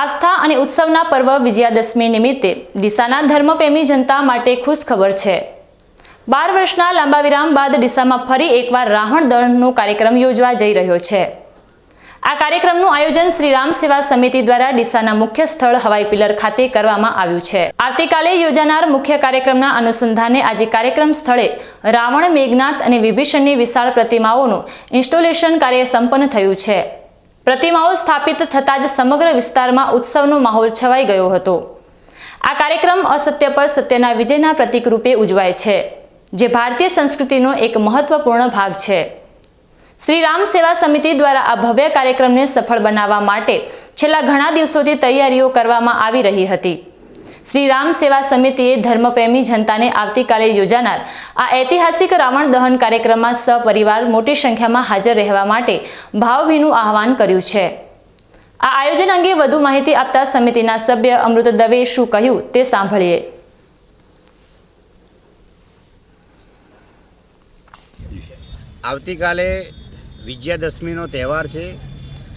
આસ્થા અને ઉત્સવના પર્વ વિજયાદશમી નિમિત્તે ડીસાના ધર્મપ્રેમી જનતા માટે ખુશ ખબર છે. બાર વર્ષના લાંબા વિરામ બાદ ડીસામાં ફરી એકવાર રાવણ દહનનો કાર્યક્રમ યોજવા જઈ રહ્યો છે. આ કાર્યક્રમનું આયોજન શ્રી રામ સેવા સમિતિ દ્વારા ડીસાના મુખ્ય સ્થળ હવાઈ પિલર ખાતે કરવામાં આવ્યું છે. આવતીકાલે યોજાનાર મુખ્ય કાર્યક્રમના અનુસંધાને આજે કાર્યક્રમ સ્થળે રાવણ, મેઘનાથ અને વિભીષણની વિશાળ પ્રતિમાઓનું ઇન્સ્ટોલેશન કાર્ય સંપન્ન થયું છે. પ્રતિમાઓ સ્થાપિત થતાં જ સમગ્ર વિસ્તારમાં ઉત્સવનો માહોલ છવાઈ ગયો હતો. આ કાર્યક્રમ અસત્ય પર સત્યના વિજયના પ્રતીક રૂપે ઉજવાય છે, જે ભારતીય સંસ્કૃતિનો એક મહત્વપૂર્ણ ભાગ છે. શ્રી રામ સેવા સમિતિ દ્વારા આ ભવ્ય કાર્યક્રમને સફળ બનાવવા માટે છેલ્લા ઘણા દિવસોથી તૈયારીઓ કરવામાં આવી રહી હતી. શ્રી રામ સેવા સમિતિએ ધર્મપ્રેમી જનતાને આવતીકાલે યોજાનાર આ ઐતિહાસિક રાવણ દહન કાર્યક્રમમાં સપરિવાર મોટી સંખ્યામાં હાજર રહેવા માટે ભાવભીનું આહવાન કર્યું છે. આ આયોજન અંગે વધુ માહિતી આપતા સમિતિના સભ્ય અમૃત દવે શું કહ્યું તે સાંભળીએ. આવતીકાલે વિજયાદશમીનો તહેવાર છે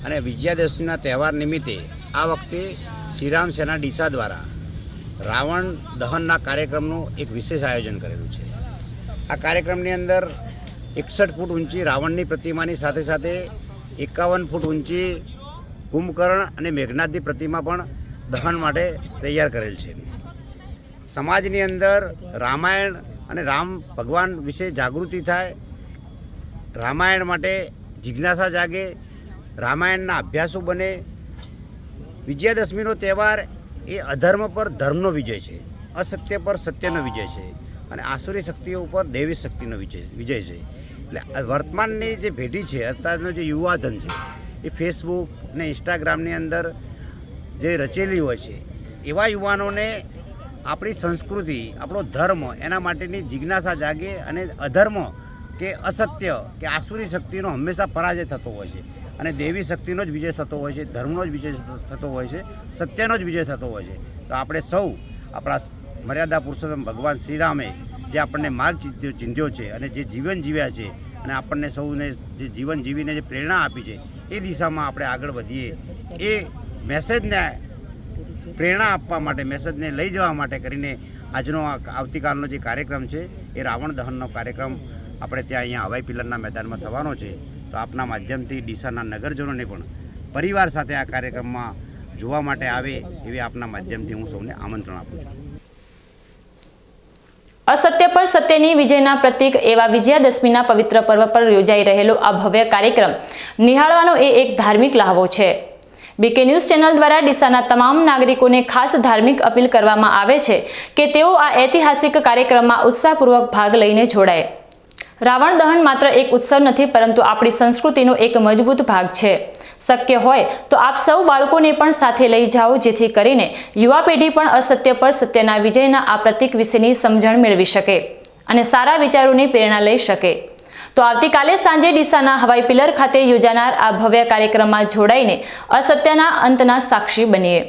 અને વિજયાદશમીના તહેવાર નિમિત્તે આ વખતે શ્રીરામ સેના ડીસા દ્વારા રાવણ દહનના કાર્યક્રમનું એક વિશેષ આયોજન કરેલું છે. આ કાર્યક્રમની અંદર એકસઠ ફૂટ ઊંચી રાવણની પ્રતિમાની સાથે સાથે એકાવન ફૂટ ઊંચી કુંભકર્ણ અને મેઘનાથની પ્રતિમા પણ દહન માટે તૈયાર કરેલ છે. સમાજની અંદર રામાયણ અને રામ ભગવાન વિશે જાગૃતિ થાય, રામાયણ માટે જિજ્ઞાસા જાગે, રામાયણના અભ્યાસો બને, વિજયાદશમીનો તહેવાર એ અધર્મ પર ધર્મનો વિજય છે. અસત્ય પર સત્યનો વિજય છે. અને આસુરી શક્તિઓ ઉપર દેવી શક્તિનો વિજય વિજય છે. એટલે વર્તમાનની જે પેઢી છે, અત્યારનો જે યુવાધન છે, એ ફેસબુક અને ઇન્સ્ટાગ્રામની અંદર જે રચેલી હોય છે, એવા યુવાનોને આપણી સંસ્કૃતિ, આપણો ધર્મ એના માટેની જિજ્ઞાસા જાગે અને અધર્મ કે અસત્ય કે આસુરી શક્તિનો હંમેશા પરાજય થતો હોય છે. અને દેવી શક્તિનો જ વિજય થતો હોય છે, ધર્મનો જ વિજય થતો હોય છે, સત્યનો જ વિજય થતો હોય છે. તો આપણે સૌ આપણા મર્યાદા પુરુષોત્તમ ભગવાન શ્રીરામે જે આપણને માર્ગ ચીંધ્યો છે અને જે જીવન જીવ્યા છે અને આપણને સૌને જે જીવન જીવીને જે પ્રેરણા આપી છે, એ દિશામાં આપણે આગળ વધીએ. એ મેસેજને પ્રેરણા આપવા માટે, મેસેજને લઈ જવા માટે કરીને આજનો આવતીકાલનો જે કાર્યક્રમ છે, એ રાવણ દહનનો કાર્યક્રમ આપણે ત્યાં અહીંયા હવાઈ પિલરના મેદાનમાં થવાનો છે. તો આપના માધ્યમથી ડીસાના નગરજનોને પણ પરિવાર સાથે આ કાર્યક્રમમાં જોવા માટે આવે એવી આપના માધ્યમથી હું સૌને આમંત્રણ આપું છું. અસત્ય પર સત્યની વિજયના પ્રતીક એવા વિજયાદશમીના પવિત્ર પર્વ પર યોજાઈ રહેલો આ ભવ્ય કાર્યક્રમ નિહાળવાનો એ એક ધાર્મિક લહાવો છે. બીકે ન્યૂઝ ચેનલ દ્વારા ડીસાના તમામ નાગરિકોને ખાસ ધાર્મિક અપીલ કરવામાં આવે છે કે તેઓ આ ઐતિહાસિક કાર્યક્રમમાં ઉત્સાહપૂર્વક ભાગ લઈને જોડાય. રાવણ દહન માત્ર એક ઉત્સવ નથી, પરંતુ આપણી સંસ્કૃતિનો એક મજબૂત ભાગ છે. શક્ય હોય તો આપ સૌ બાળકોને પણ સાથે લઈ જાઓ, જેથી કરીને યુવા પેઢી પણ અસત્ય પર સત્યના વિજયના આ પ્રતીક વિશેની સમજણ મેળવી શકે અને સારા વિચારોની પ્રેરણા લઈ શકે. તો આવતીકાલે સાંજે ડીસાના હવાઈ પિલર ખાતે યોજાનાર આ ભવ્ય કાર્યક્રમમાં જોડાઈને અસત્યના અંતના સાક્ષી બનીએ.